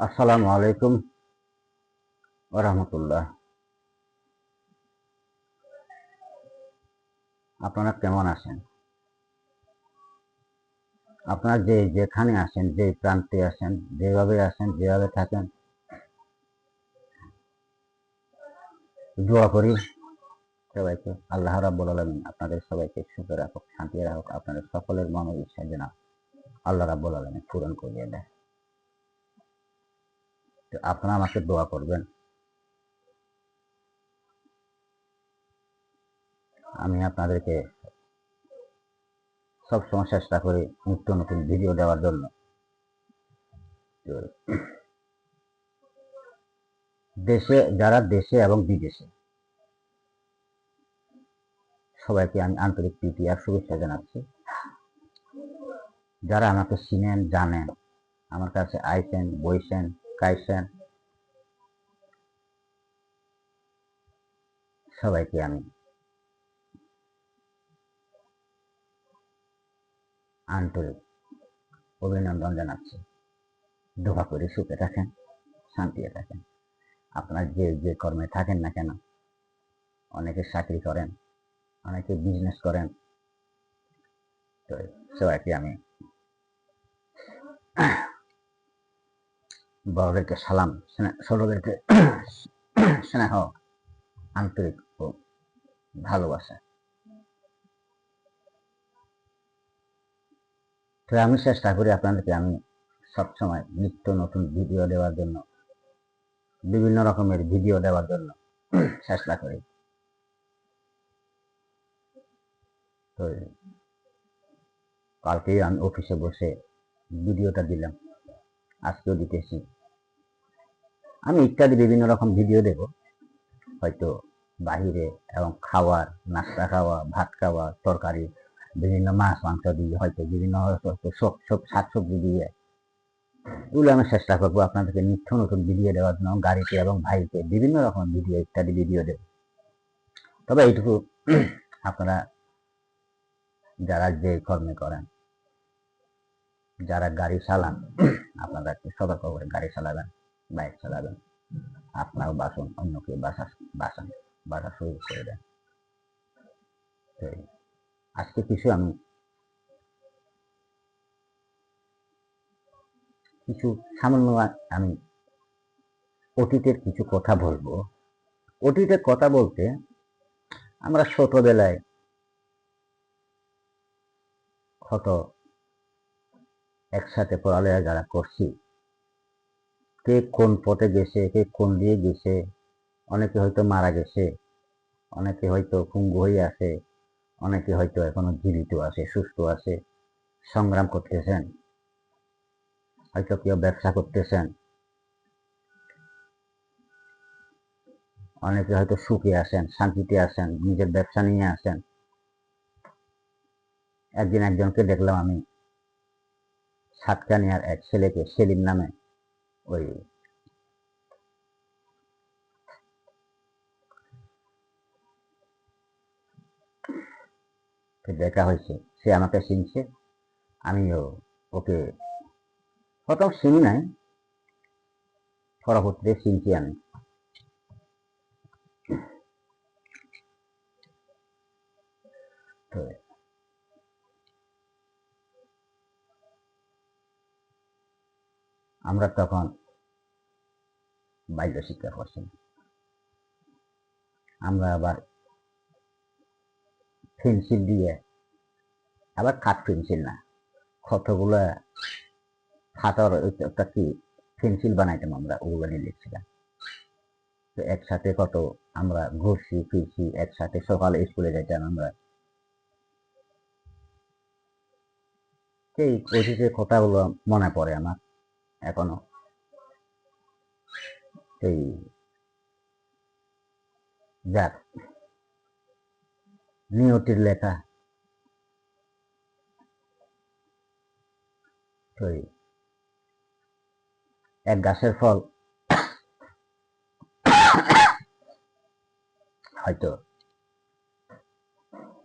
আসসালামু আলাইকুম রহমতুল্লাহ। আপনারা কেমন আছেন? আপনারা যে যেখানে আছেন, যে প্রান্তে আছেন, যেভাবে আছেন, যেভাবে থাকেন, দোয়া করি সবাইকে। আল্লাহ রাব্বুল আলামিন আপনাদের সবাইকে সুখে রাখুক শান্তি রাখুক, আপনাদের সকলের মনের ইচ্ছা যেন আল্লাহ রাব্বুল আলামিন পূরণ করিয়ে দেয়। আপনারা আমাকে দোয়া করবেন। আমি আপনাদেরকে সবসময় চেষ্টা করি নিত্য নতুন ভিডিও দেওয়ার জন্য। দেশে, যারা দেশে এবং বিদেশে, সবাইকে আমি আন্তরিক প্রীতি আর শুভেচ্ছা জানাচ্ছি। যারা আমাকে চিনেন, জানেন, আমার কাছে আইসেন বইসেন কাইসেন। সবাইকে আমি আন্তরিক অভিনন্দন জানাচ্ছি। দোয়া করে সুখে থাকেন, শান্তিতে থাকেন। আপনার যে যে কর্মে থাকেন না কেন, অনেকে চাকরি করেন, অনেকে বিজনেস করেন, তো সবাইকে আমি বড়দেরকে সালাম ছোটদেরকে স্নেহ, আন্তরিক ও ভালোবাসা। তো আমি চেষ্টা করি আপনাদেরকে, আমি সবসময় নিত্য নতুন ভিডিও দেওয়ার জন্য, বিভিন্ন রকমের ভিডিও দেওয়ার জন্য চেষ্টা করি। তো কালকেই আমি অফিসে বসে ভিডিওটা দিলাম। আজকেও দিতেছি আমি ইত্যাদি বিভিন্ন রকম ভিডিও দেব। হয়তো বাহিরে এবং খাওয়ার, নাস্তা খাওয়া, ভাত খাওয়া, তরকারি, বিভিন্ন মাছ, মাংস দিয়ে হয়তো বিভিন্ন সব সব শাকসবজি দিয়ে। এগুলো আমি চেষ্টা করব আপনাদেরকে নিত্য নতুন ভিডিও দেওয়ার জন্য, গাড়িতে এবং ভাইকে বিভিন্ন রকম ভিডিও ইত্যাদি ভিডিও দেব। তবে এইটুকু আপনারা যারা যে কর্মে করেন, যারা গাড়ি চালান, আপনারা একটু সতর্ক করে গাড়ি চালাবেন, বাইক চালাবেন। আপনার বাসন, অন্যকে বাসা বাসন বাসা শুরু করে দেন। আজকে কিছু আমি কিছু সামান্য আমি অতীতের কিছু কথা বলব। অতীতের কথা বলতে আমরা ছোটবেলায় কত একসাথে পড়ালেখা যারা করছি কে কোন পথে গেছে, কে কোন দিয়ে গেছে, অনেকে হয়তো মারা গেছে, অনেকে হয়তো কুঙ্গু হয়ে আছে, অনেকে হয়তো এখনও জীবিত আছে, সুস্থ আছে, সংগ্রাম করতেছেন, হয়তো কেউ ব্যবসা করতেছেন, অনেকে হয়তো সুখে আছেন, শান্তিতে আছেন, নিজের ব্যবসা নিয়ে আছেন। একদিন একজনকে দেখলাম আমি, সাতকানিয়ার এক ছেলেকে, সেলিম নামে। ওই দেখা হয়েছে, সে আমাকে চিনছে, আমিও ওকে প্রথম চিনি নাই, পরবর্তীতে চিনছি আমি। তো আমরা তখন বাইরে শিক্ষা করছি আমরা আবার পেন্সিল দিয়ে, আবার কাঠ পেন্সিল না, কতগুলো খাতার একটা কি পেন্সিল বানাইতাম আমরা, ওগুলো নিয়ে লিখছিলাম। তো একসাথে কত আমরা ঘুরছি, ফিরছি, একসাথে সকালে স্কুলে যাইতাম আমরা। এই অতীতের কথাগুলো মনে পড়ে আমার। এখনও। এই যাক, নিয়তির লেখা। এক গাছের ফল। হয়তো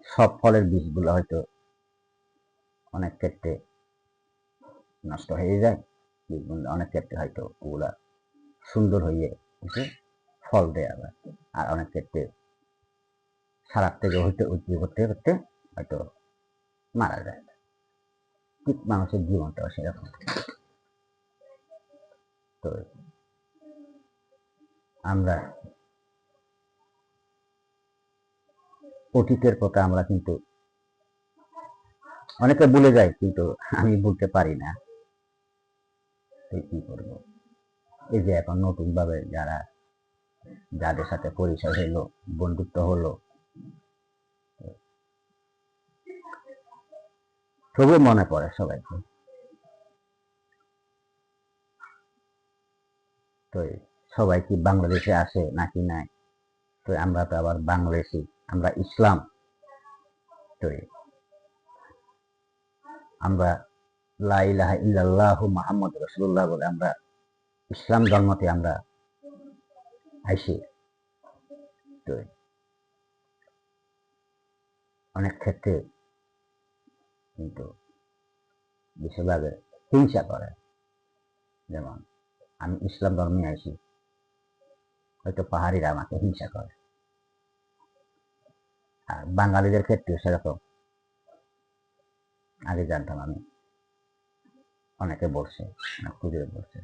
সব ফলের বীজগুলো হয়তো অনেক ক্ষেত্রে নষ্ট হয়ে যায়। অনেক ক্ষেত্রে হয়তো ওগুলা সুন্দর হয়ে এসে ফল দেয় আবার। আর অনেক ক্ষেত্রে সারার থেকে হইতে হইতে করতে করতে হয়তো মারা যায়। ঠিক মানুষের জীবনটাও সেরকম। তো আমরা অতীতের কথা আমরা কিন্তু অনেকে ভুলে যায় কিন্তু আমি বলতে পারি না। তো কি করব? এই যে এখন নতুন ভাবে যারা, যাদের সাথে পরিচয় হলো, বন্ধুত্ব হলো, তবুও মনে পড়ে সবাইকে। তো সবাই কি বাংলাদেশে আসে নাকি নাই? তো আমরা তো আবার বাংলাদেশি, আমরা ইসলাম। তো আমরা লা ইলাহা ইল্লাল্লাহ মুহাম্মদ রাসূলুল্লাহ বলে আমরা ইসলাম ধর্মতে আমরা আইসি। তো অনেক ক্ষেত্রে কিন্তু বেশিরভাগে হিংসা করে। যেমন, আমি ইসলাম ধর্মে আইসি, হয়তো পাহাড়িরা আমাকে হিংসা করে। আর বাঙালিদের ক্ষেত্রে সেরকম। আগে জানতাম আমি অনেকে বলছে খুঁজে বলছে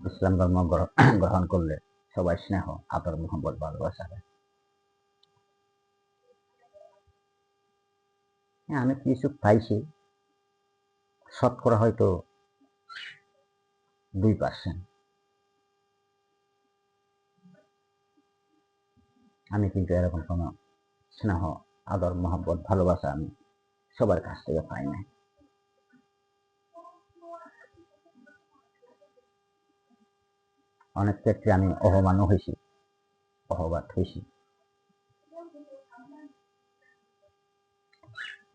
ইসলাম ধর্ম গ্রহণ করলে সবাই স্নেহ আদর মোহাম্মদ ভালোবাসা হয় হ্যাঁ, আমি কিছু পাইছি। শতকরা হয়তো দুই পার্সেন্ট আমি কিন্তু এরকম কোনো স্নেহ আদর মহব্বত ভালোবাসা আমি সবার কাছ থেকে পাই না অনেক ক্ষেত্রে আমি অপমানও হয়েছি অহবাদ হয়েছি।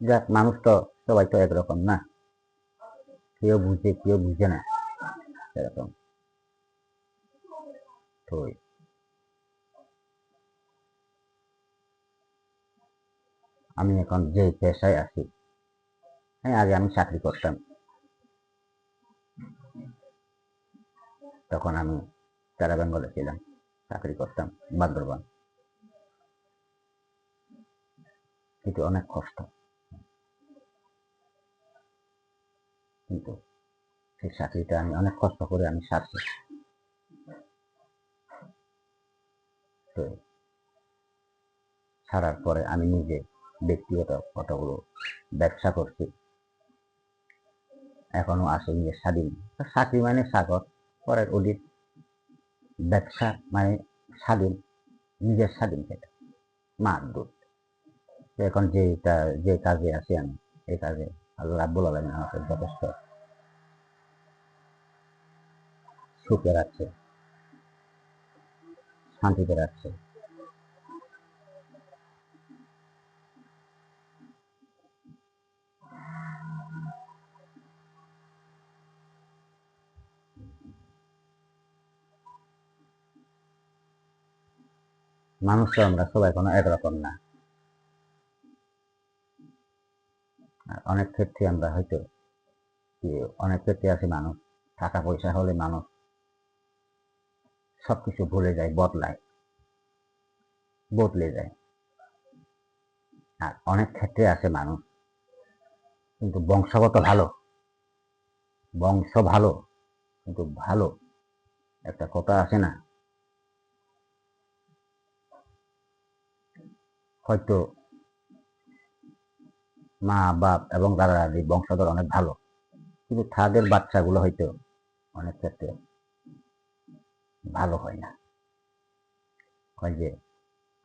যাক, মানুষ তো সবাই তো একরকম না। কেউ বুঝে কেউ বুঝে না এরকম আমি এখন যে পেশায় আছি হ্যাঁ আগে আমি চাকরি করতাম। তখন আমি তারা বেঙ্গলে ছিলাম, চাকরি করতাম, বান্দরবান। কিন্তু অনেক কষ্ট। কিন্তু সেই চাকরিটা আমি অনেক কষ্ট করে আমি সারছি। তো ছাড়ার পরে আমি নিজে ব্যক্তিগত কতগুলো ব্যবসা করছি। এখনও আছে নিজের স্বাধীন। চাকরি মানে সাগর, পরের অডিট ব্যবসা মানে স্বাধীন, নিজের স্বাধীন সেটা। মার দুধ। এখন যে যে কাজে আছি আমি, এই কাজে আল্লাহ বলা লাগে আমাকে যথেষ্ট সুখে রাখছে, শান্তিতে রাখছে। মানুষ আমরা সবাই কোনো একরকম না। অনেক ক্ষেত্রে আমরা হয়তো অনেক ক্ষেত্রে আছে মানুষ, টাকা পয়সা হলে মানুষ সবকিছু ভুলে যায়, বদলায়, বদলে যায়। আর অনেক ক্ষেত্রে আছে মানুষ, কিন্তু বংশগত ভালো, বংশ ভালো, কিন্তু ভালো একটা কথা আছে না। হয়তো মা, বাপ এবং দাদা দাদি বংশধর অনেক ভালো। কিন্তু তাদের বাচ্চাগুলো হয়তো অনেক ক্ষেত্রে ভালো হয় না। হয় যে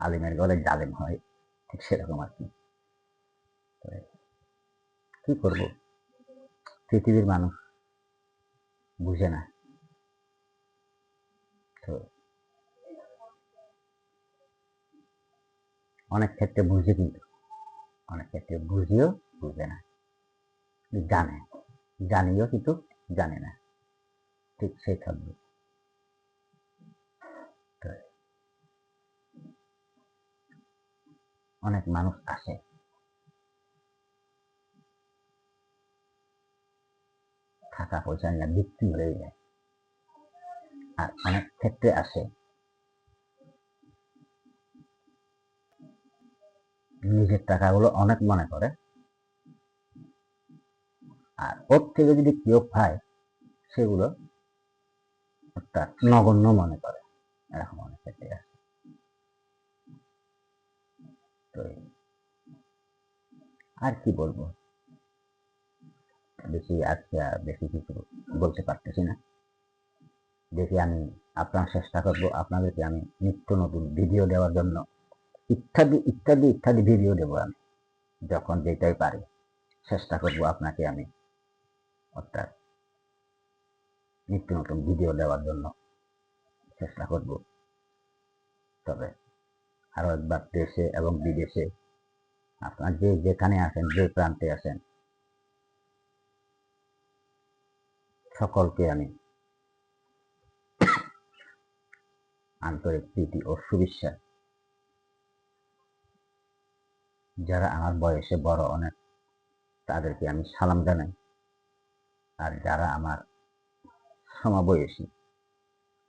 আলিমের গলে জালেম হয়, ঠিক সেরকম আর কি। কি করব? পৃথিবীর মানুষ বুঝে না। তো অনেক ক্ষেত্রে বুঝে কিন্তু, অনেক ক্ষেত্রে বুঝিও বুঝে না। জানে, জানিও কিন্তু জানে না। ঠিক সেই থাকবে। অনেক মানুষ আসে। টাকা পয়সা নিয়ে বিক্রি হয়ে যায়। আর অনেক ক্ষেত্রে আসে। নিজের টাকাগুলো অনেক মনে করে। আর ওর থেকে যদি কেউ পায়, সেগুলো একটা নগণ্য মনে করে। এরকম অনেক ক্ষেত্রে আছে। তো আর কি বলব? বেশি আজকে আর বেশি কিছু বলতে পারতেছি না। দেখি আমি আপনার চেষ্টা করব, আপনাদেরকে আমি নিত্য নতুন ভিডিও দেওয়ার জন্য। ইত্যাদি ইত্যাদি ইত্যাদি ভিডিও দেবো আমি, যখন যেটাই পারি। চেষ্টা করব আপনাকে আমি অর্থাৎ নিত্য নতুন ভিডিও দেওয়ার জন্য চেষ্টা করব। তবে আরও একবার দেশে এবং বিদেশে আপনার যে যেখানে আছেন, যে প্রান্তে আছেন, সকলকে আমি আন্তরিক প্রীতি ও শুভেচ্ছা যারা আমার বয়সে বড় অনেক, তাদেরকে আমি সালাম জানাই। আর যারা আমার সমবয়সী,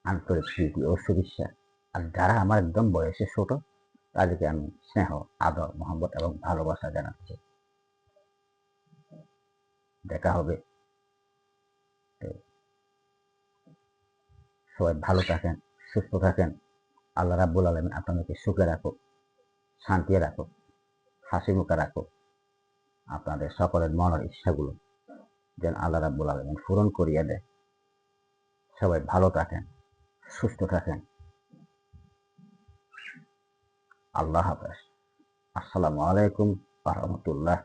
আন্তরিক প্রীতি ও শুভেচ্ছা, আর যারা আমার একদম বয়সে ছোট, তাদেরকে আমি স্নেহ, আদর মোহাম্মত এবং ভালোবাসা জানাচ্ছি। দেখা হবে। সবাই ভালো থাকেন, সুস্থ থাকেন। আল্লাহ রাব্বুল আলমিন আপনাদেরকে সুখে রাখো শান্তি রাখো হাসি মুখে রাখো। আপনাদের সকলের মনের ইচ্ছাগুলো যেন আল্লাহ রাব্বুল আলমিন পূরণ করিয়ে দেয়। সবাই ভালো থাকেন, সুস্থ থাকেন। আল্লাহ হাফেজ। আসসালামু আলাইকুম রহমতুল্লাহ।